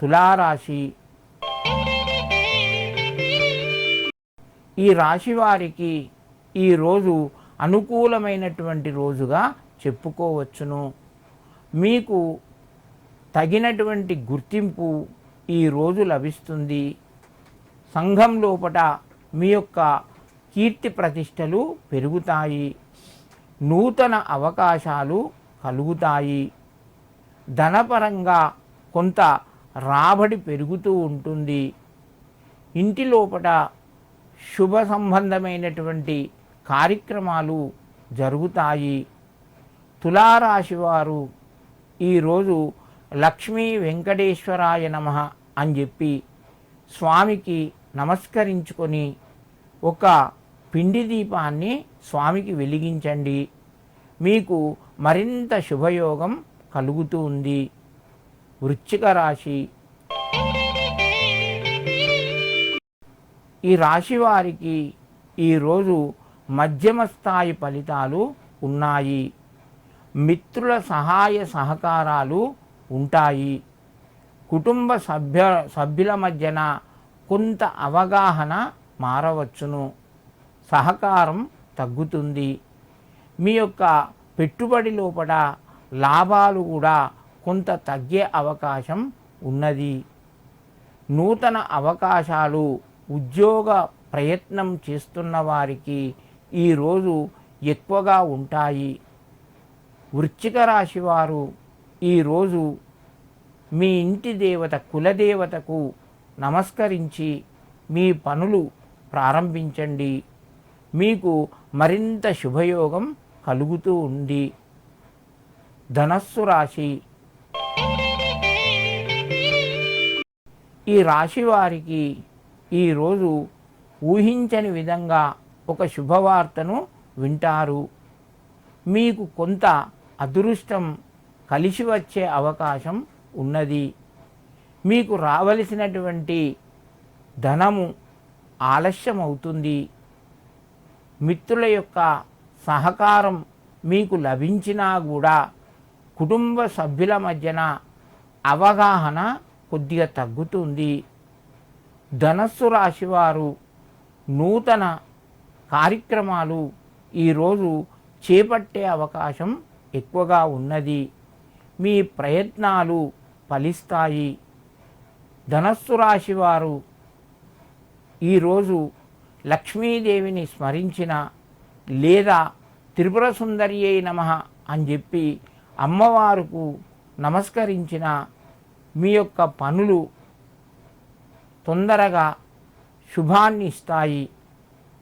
తులారాశి. ఈ రాశి వారికి ఈరోజు అనుకూలమైనటువంటి రోజుగా చెప్పుకోవచ్చును. మీకు తగినటువంటి గుర్తింపు ఈరోజు లభిస్తుంది. సంఘం లోపట మీ యొక్క కీర్తి ప్రతిష్టలు పెరుగుతాయి. నూతన అవకాశాలు కలుగుతాయి. ధనపరంగా కొంత రాబడి పెరుగుతూ ఉంటుంది. ఇంటి లోపట శుభ సంబంధమైనటువంటి కార్యక్రమాలు జరుగుతాయి. తులారాశి వారు ఈరోజు లక్ష్మీ వెంకటేశ్వరాయ నమ అని చెప్పి స్వామికి నమస్కరించుకొని ఒక పిండి దీపాన్ని స్వామికి వెలిగించండి. మీకు మరింత శుభయోగం కలుగుతూ ఉంది. వృశ్చిక రాశి. ఈ రాశి వారికి ఈరోజు మధ్యమ స్థాయి ఫలితాలు ఉన్నాయి. మిత్రుల సహాయ సహకారాలు ఉంటాయి. కుటుంబ సభ్య సభ్యుల మధ్యన కొంత అవగాహన మారవచ్చును. సహకారం తగ్గుతుంది. మీ యొక్క పెట్టుబడి లోపల లాభాలు కూడా కొంత తగ్గే అవకాశం ఉన్నది. నూతన అవకాశాలు ఉద్యోగ ప్రయత్నం చేస్తున్న వారికి ఈరోజు ఎక్కువగా ఉంటాయి. వృశ్చిక రాశి వారు ఈరోజు మీ ఇంటి దేవత కులదేవతకు నమస్కరించి మీ పనులు ప్రారంభించండి. మీకు మరింత శుభయోగం కలుగుతూ ఉంది. ధనస్సు రాశి ఈ రాశి వారికి ఈరోజు ఊహించని విధంగా ఒక శుభవార్తను వింటారు. మీకు కొంత అదృష్టం కలిసి వచ్చే అవకాశం ఉన్నది. మీకు రావలసినటువంటి ధనము ఆలస్యం అవుతుంది మిత్రుల యొక్క సహకారం మీకు లభించినా కూడా కుటుంబ సభ్యుల మధ్యన అవగాహన కొద్దిగా తగ్గుతుంది. ధనస్సు రాశివారు నూతన కార్యక్రమాలు ఈరోజు చేపట్టే అవకాశం ఎక్కువగా ఉన్నది. మీ ప్రయత్నాలు ఫలిస్తాయి. ధనస్సు రాశి వారు ఈరోజు లక్ష్మీదేవిని స్మరించిన లేదా త్రిపుర సుందరియే నమ అని చెప్పి అమ్మవారుకు నమస్కరించిన మీ యొక్క పనులు తొందరగా శుభాన్ని ఇస్తాయి.